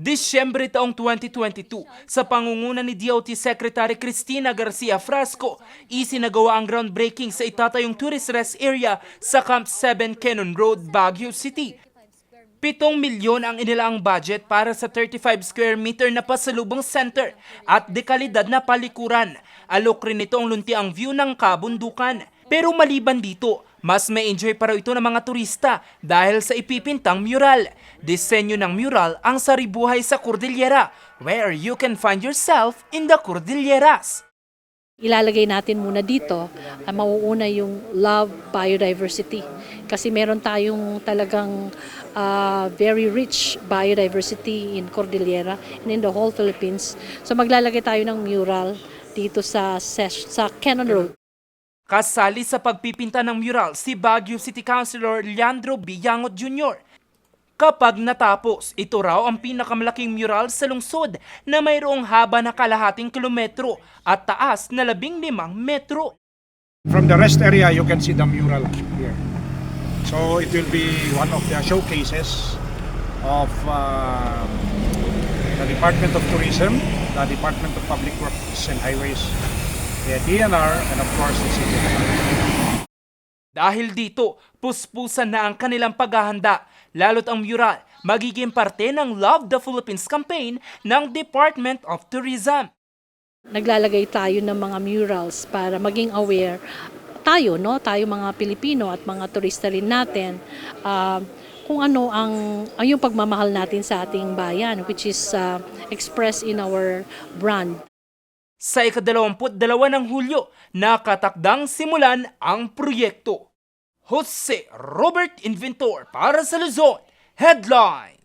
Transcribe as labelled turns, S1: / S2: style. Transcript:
S1: Disyembre taong 2022, sa pangunguna ni DOT Secretary Cristina Garcia Frasco, isinagawa ang groundbreaking sa itatayong tourist rest area sa Camp 7 Cannon Road, Baguio City. Pitong milyon ang inilaang budget para sa 35 square meter na pasalubong center at dekalidad na palikuran. Alok rin nito ang luntiang view ng kabundukan. Pero maliban dito, mas may enjoy pa raw ito ng mga turista dahil sa ipipintang mural. Disenyo ng mural ang saribuhay sa Cordillera, where you can find yourself in the Cordilleras.
S2: Ilalagay natin muna dito, uh, mauuna yung love biodiversity. Kasi meron tayong talagang uh, very rich biodiversity in Cordillera and in the whole Philippines. So maglalagay tayo ng mural dito sa, sa Cannon Road.
S1: Kasali sa pagpipinta ng mural si Baguio City Councilor Leandro Villangot Jr. Kapag natapos, ito raw ang pinakamalaking mural sa lungsod na mayroong haba na kalahating kilometro at taas na labing limang metro.
S3: From the rest area, you can see the mural here. So it will be one of the showcases of uh, the Department of Tourism, the Department of Public Works and Highways, the DNR, and of course the Baguio.
S1: Dahil dito, puspusan na ang kanilang paghahanda, lalo't ang mural magiging parte ng Love the Philippines campaign ng Department of Tourism.
S2: Naglalagay tayo ng mga murals para maging aware tayo, no? Tayo mga Pilipino at mga turista rin natin uh, kung ano ang, ang yung pagmamahal natin sa ating bayan which is uh, expressed in our brand.
S1: Sa ikadalawamput dalawa ng Hulyo, nakatakdang simulan ang proyekto. Jose Robert Inventor para sa Luzon, Headline!